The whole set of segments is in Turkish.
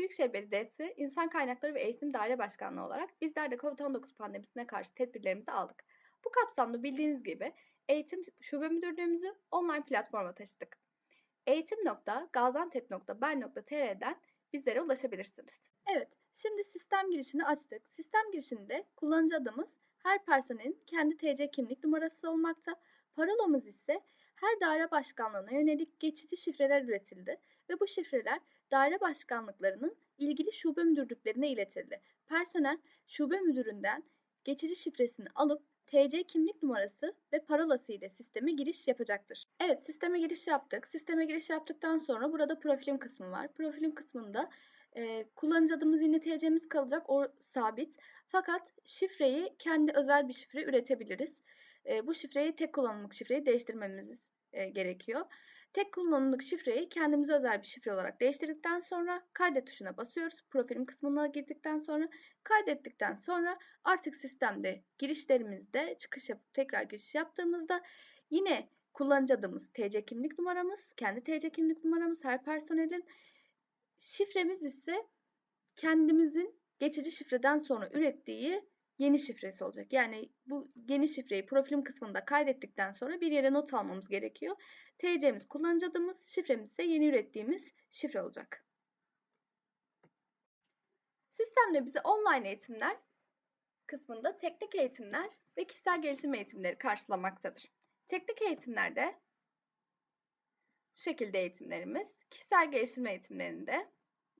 Büyükşehir Belediyesi İnsan Kaynakları ve Eğitim Daire Başkanlığı olarak bizler de COVID-19 pandemisine karşı tedbirlerimizi aldık. Bu kapsamda bildiğiniz gibi Eğitim Şube Müdürlüğümüzü online platforma taşıdık. eğitim.gaziantep.ben.tr'den bizlere ulaşabilirsiniz. Evet, şimdi sistem girişini açtık. Sistem girişinde kullanıcı adımız her personelin kendi TC kimlik numarası olmakta. Parolamız ise her daire başkanlığına yönelik geçici şifreler üretildi ve bu şifreler daire başkanlıklarının ilgili şube müdürlüklerine iletildi. Personel şube müdüründen geçici şifresini alıp TC kimlik numarası ve parolası ile sisteme giriş yapacaktır. Evet, sisteme giriş yaptık. Sisteme giriş yaptıktan sonra burada profilim kısmı var. Profilim kısmında e, kullanıcı adımız yine TC'miz kalacak, o sabit. Fakat şifreyi kendi özel bir şifre üretebiliriz. E, bu şifreyi tek kullanımlık şifreyi değiştirmemiz e, gerekiyor. Tek kullanımlık şifreyi kendimize özel bir şifre olarak değiştirdikten sonra kaydet tuşuna basıyoruz. Profilim kısmına girdikten sonra kaydettikten sonra artık sistemde girişlerimizde çıkış yapıp tekrar giriş yaptığımızda yine kullanıcı adımız, TC kimlik numaramız, kendi TC kimlik numaramız her personelin şifremiz ise kendimizin geçici şifreden sonra ürettiği yeni şifresi olacak. Yani bu yeni şifreyi profilim kısmında kaydettikten sonra bir yere not almamız gerekiyor. TC'miz kullanıcı adımız, şifremiz ise yeni ürettiğimiz şifre olacak. Sistemde bize online eğitimler kısmında teknik eğitimler ve kişisel gelişim eğitimleri karşılamaktadır. Teknik eğitimlerde bu şekilde eğitimlerimiz, kişisel gelişim eğitimlerinde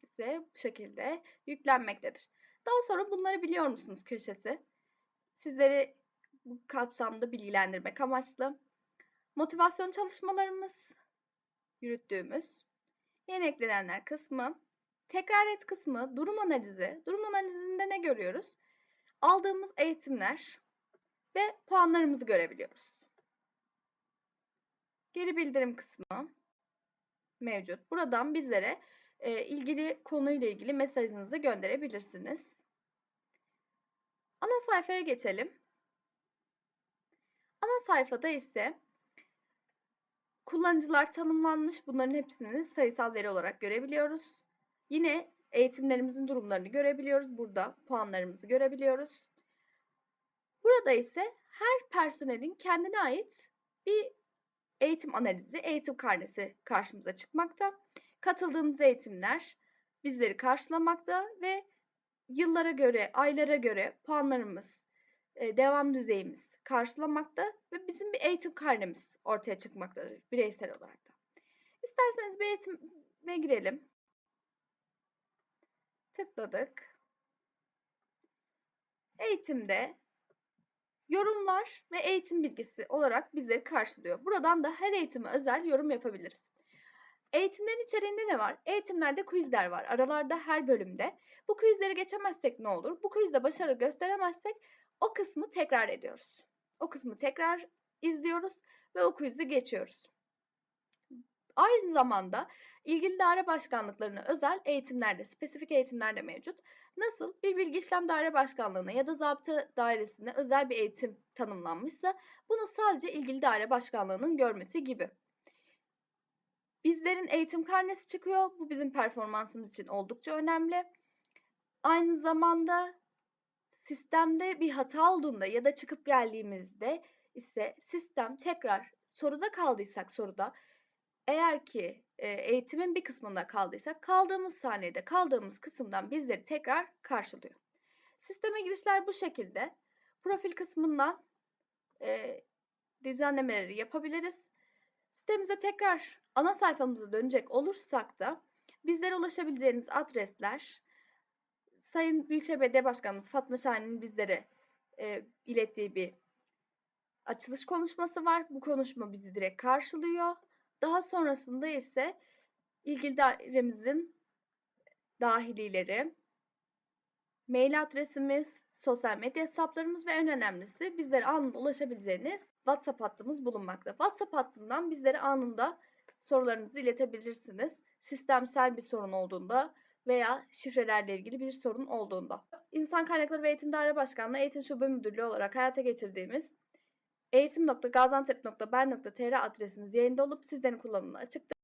ise bu şekilde yüklenmektedir. Daha sonra bunları biliyor musunuz köşesi. Sizleri bu kapsamda bilgilendirmek amaçlı. Motivasyon çalışmalarımız yürüttüğümüz yeni eklenenler kısmı, tekrar et kısmı, durum analizi. Durum analizinde ne görüyoruz? Aldığımız eğitimler ve puanlarımızı görebiliyoruz. Geri bildirim kısmı mevcut. Buradan bizlere e, ilgili konuyla ilgili mesajınızı gönderebilirsiniz. Ana sayfaya geçelim. Ana sayfada ise kullanıcılar tanımlanmış. Bunların hepsini sayısal veri olarak görebiliyoruz. Yine eğitimlerimizin durumlarını görebiliyoruz. Burada puanlarımızı görebiliyoruz. Burada ise her personelin kendine ait bir eğitim analizi, eğitim karnesi karşımıza çıkmakta. Katıldığımız eğitimler bizleri karşılamakta ve yıllara göre, aylara göre puanlarımız, e, devam düzeyimiz karşılamakta ve bizim bir eğitim karnemiz ortaya çıkmaktadır bireysel olarak da. İsterseniz bir eğitime girelim. Tıkladık. Eğitimde yorumlar ve eğitim bilgisi olarak bizleri karşılıyor. Buradan da her eğitime özel yorum yapabiliriz. Eğitimlerin içeriğinde ne var? Eğitimlerde quizler var. Aralarda her bölümde. Bu quizleri geçemezsek ne olur? Bu quizde başarı gösteremezsek o kısmı tekrar ediyoruz. O kısmı tekrar izliyoruz ve o quizi geçiyoruz. Aynı zamanda ilgili daire başkanlıklarına özel eğitimlerde, spesifik eğitimlerde mevcut. Nasıl? Bir bilgi işlem daire başkanlığına ya da zabıta dairesine özel bir eğitim tanımlanmışsa bunu sadece ilgili daire başkanlığının görmesi gibi. Bizlerin eğitim karnesi çıkıyor. Bu bizim performansımız için oldukça önemli. Aynı zamanda sistemde bir hata olduğunda ya da çıkıp geldiğimizde ise sistem tekrar soruda kaldıysak soruda eğer ki e, eğitimin bir kısmında kaldıysak kaldığımız saniyede kaldığımız kısımdan bizleri tekrar karşılıyor. Sisteme girişler bu şekilde. Profil kısmından e, düzenlemeleri yapabiliriz. Sitemize tekrar ana sayfamıza dönecek olursak da bizlere ulaşabileceğiniz adresler Sayın Büyükşehir Belediye Başkanımız Fatma Şahin'in bizlere e, ilettiği bir açılış konuşması var. Bu konuşma bizi direkt karşılıyor. Daha sonrasında ise ilgili dairemizin dahilileri, mail adresimiz, sosyal medya hesaplarımız ve en önemlisi bizlere anında ulaşabileceğiniz WhatsApp hattımız bulunmakta. WhatsApp hattından bizlere anında sorularınızı iletebilirsiniz. Sistemsel bir sorun olduğunda veya şifrelerle ilgili bir sorun olduğunda. İnsan Kaynakları ve Eğitim Daire Başkanlığı Eğitim Şube Müdürlüğü olarak hayata geçirdiğimiz eğitim.gaziantep.ben.tr adresimiz yayında olup sizlerin kullanımına açıktır.